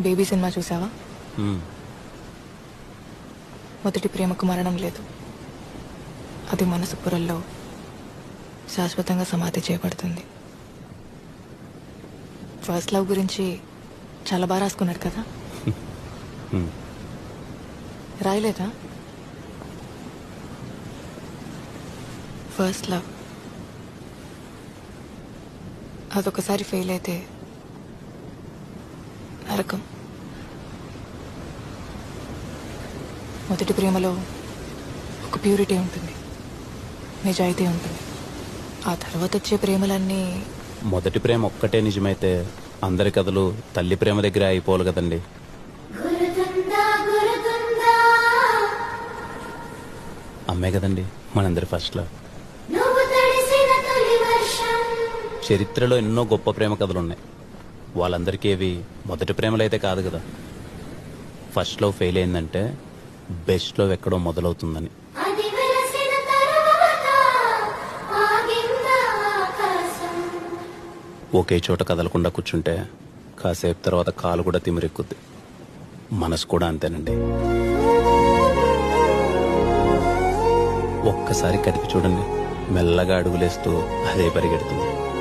Baby cinema చూసావా. మొదటి ప్రేమకు మరణం లేదు. అది మనసు పొరల్లో శాశ్వతంగా సమాధి చేయబడుతుంది. ఫస్ట్ లవ్ గురించి చాలా బాగా రాసుకున్నాడు కదా. రాయలేదా? First love. అదొకసారి ఫెయిల్ అయితే నరకం. మొదటి ప్రేమలో ఒక ప్యూరిటీ ఉంటుంది. నిజాయితీ ఉంటుంది. ఆ తర్వాత వచ్చే ప్రేమలన్నీ మొదటి ప్రేమ ఒక్కటే నిజమైతే అందరి కథలు తల్లి ప్రేమ దగ్గర అయిపోవాలి కదండి. అమ్మే కదండి మనందరి ఫస్ట్లో. చరిత్రలో ఎన్నో గొప్ప ప్రేమ కథలు ఉన్నాయి వాళ్ళందరికీ అవి మొదటి ప్రేమలు అయితే కాదు కదా. ఫస్ట్ లవ్ ఫెయిల్ అయిందంటే బెస్ట్లో ఎక్కడో మొదలవుతుందని. ఒకే చోట కదలకుండా కూర్చుంటే కాసేపు తర్వాత కాలు కూడా తిమిరెక్కుద్ది. మనసు కూడా అంతేనండి. ఒక్కసారి కదిపి చూడండి. మెల్లగా అడుగులేస్తూ అదే పరిగెడుతుంది.